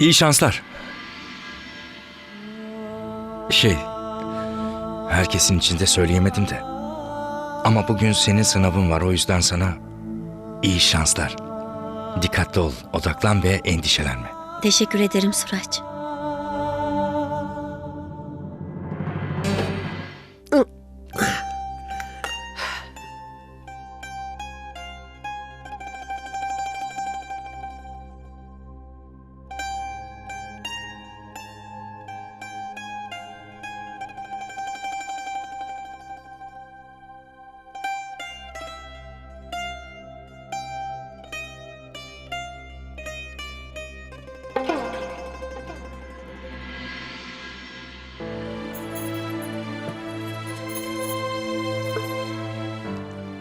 İyi şanslar. Şey, herkesin içinde söyleyemedim de. Ama bugün senin sınavın var o yüzden sana iyi şanslar. Dikkatli ol, odaklan ve endişelenme. Teşekkür ederim Suraç.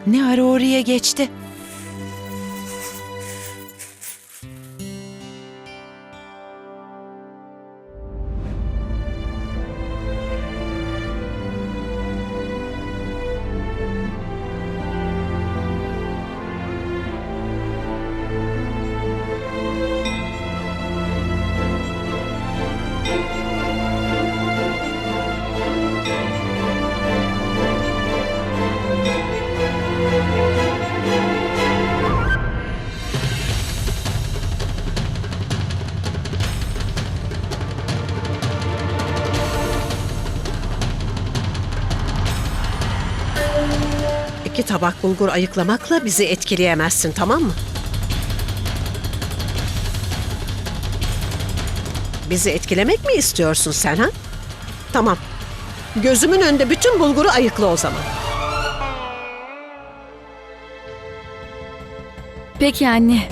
Ne ara oraya geçti? İki tabak bulgur ayıklamakla bizi etkileyemezsin tamam mı? Bizi etkilemek mi istiyorsun sen ha? Tamam. Gözümün önünde bütün bulguru ayıkla o zaman. Peki anne.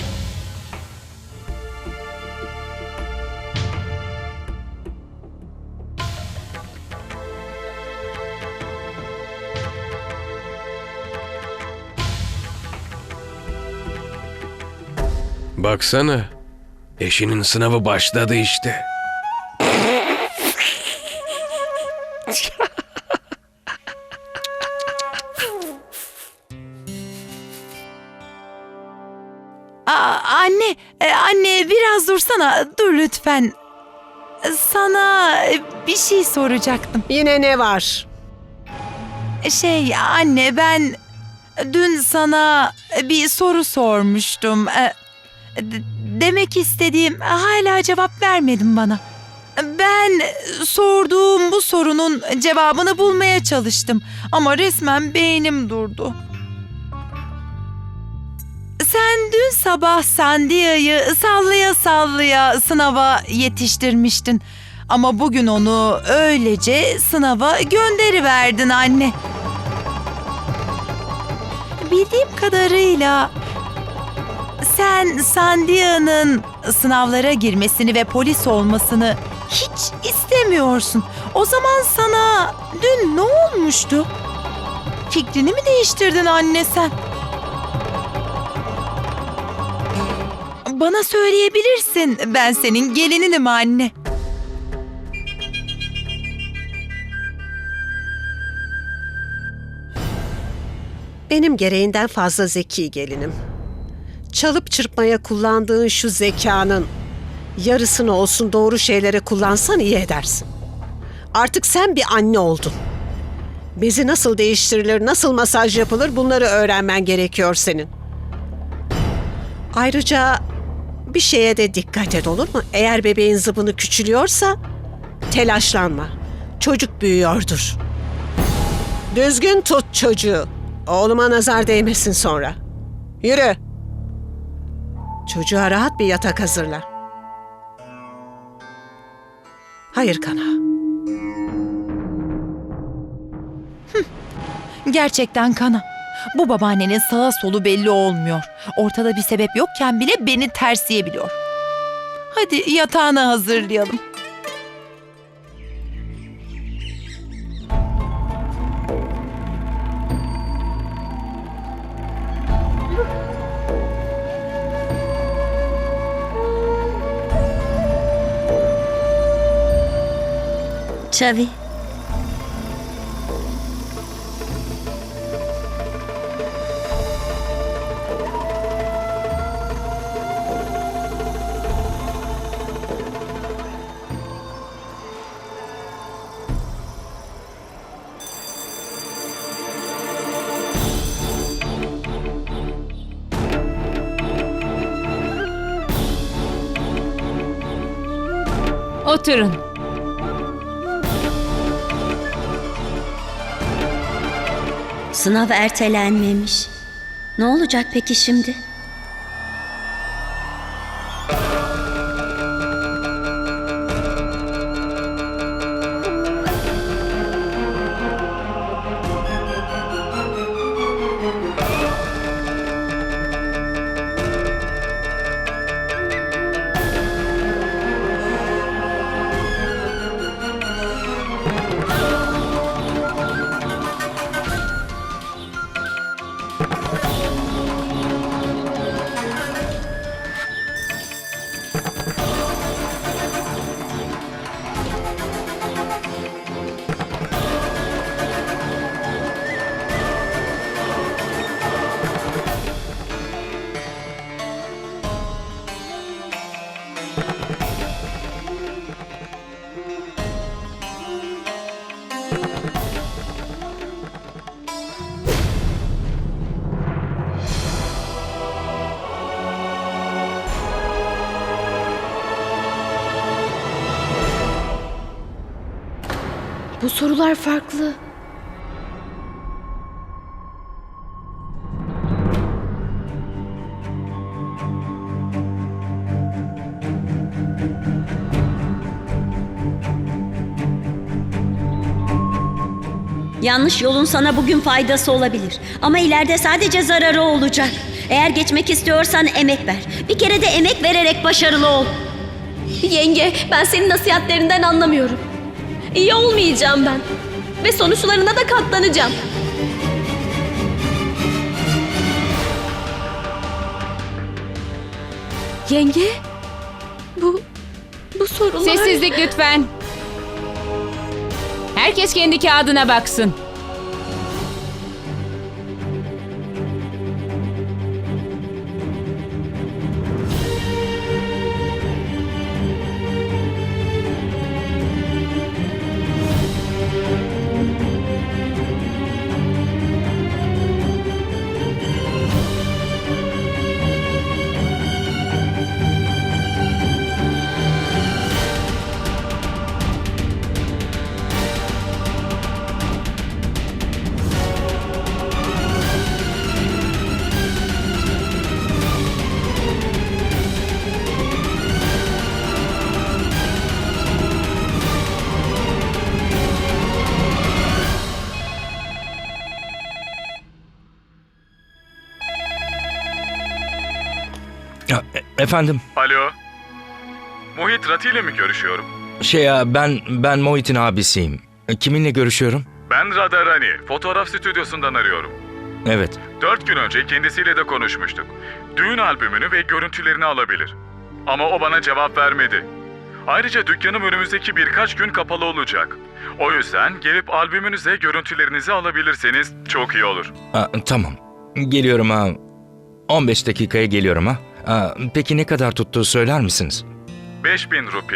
Baksana. Eşinin sınavı başladı işte. Aa, anne, e, anne biraz dursana. Dur lütfen. Sana bir şey soracaktım. Yine ne var? Şey anne ben dün sana bir soru sormuştum. E, Demek istediğim hala cevap vermedin bana. Ben sorduğum bu sorunun cevabını bulmaya çalıştım ama resmen beynim durdu. Sen dün sabah Sandia'yı sallaya sallaya sınava yetiştirmiştin. Ama bugün onu öylece sınava gönderiverdin anne. Bildiğim kadarıyla sen Sandia'nın sınavlara girmesini ve polis olmasını hiç istemiyorsun. O zaman sana dün ne olmuştu? Fikrini mi değiştirdin anne sen? Bana söyleyebilirsin. Ben senin gelininim anne. Benim gereğinden fazla zeki gelinim. Çalıp çırpmaya kullandığın şu zekanın yarısını olsun doğru şeylere kullansan iyi edersin. Artık sen bir anne oldun. Bezi nasıl değiştirilir, nasıl masaj yapılır bunları öğrenmen gerekiyor senin. Ayrıca bir şeye de dikkat et olur mu? Eğer bebeğin zıbını küçülüyorsa telaşlanma. Çocuk büyüyordur. Düzgün tut çocuğu. Oğluma nazar değmesin sonra. Yürü. Çocuğa rahat bir yatak hazırla. Hayır Kana. Gerçekten kana. Bu babaannenin sağa solu belli olmuyor. Ortada bir sebep yokken bile beni tersleyebiliyor. Hadi yatağını hazırlayalım. Şavi. Oturun. Sınav ertelenmemiş. Ne olacak peki şimdi? Bu sorular farklı. Yanlış yolun sana bugün faydası olabilir. Ama ileride sadece zararı olacak. Eğer geçmek istiyorsan emek ver. Bir kere de emek vererek başarılı ol. Yenge, ben senin nasihatlerinden anlamıyorum. İyi olmayacağım ben. Ve sonuçlarına da katlanacağım. Yenge, bu bu sorular... Sessizlik lütfen. Herkes kendi kağıdına baksın. Ya, e- efendim, Alo. Muhit Rati ile mi görüşüyorum? şey ya ben ben Mohit'in abisiyim. E, Kiminle görüşüyorum? Ben Radharani, fotoğraf stüdyosundan arıyorum. Evet. Dört gün önce kendisiyle de konuşmuştuk. Düğün albümünü ve görüntülerini alabilir. Ama o bana cevap vermedi. Ayrıca dükkanım önümüzdeki birkaç gün kapalı olacak. O yüzden gelip albümünüze görüntülerinizi alabilirseniz çok iyi olur. Aa, tamam. Geliyorum ha. 15 dakikaya geliyorum ha. Aa, peki ne kadar tuttuğu söyler misiniz? 5000 rupi.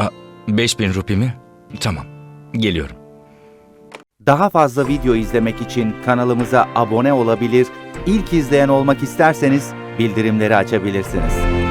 Aa, 5000 rupi mi? Tamam. Geliyorum. Daha fazla video izlemek için kanalımıza abone olabilir, ilk izleyen olmak isterseniz bildirimleri açabilirsiniz.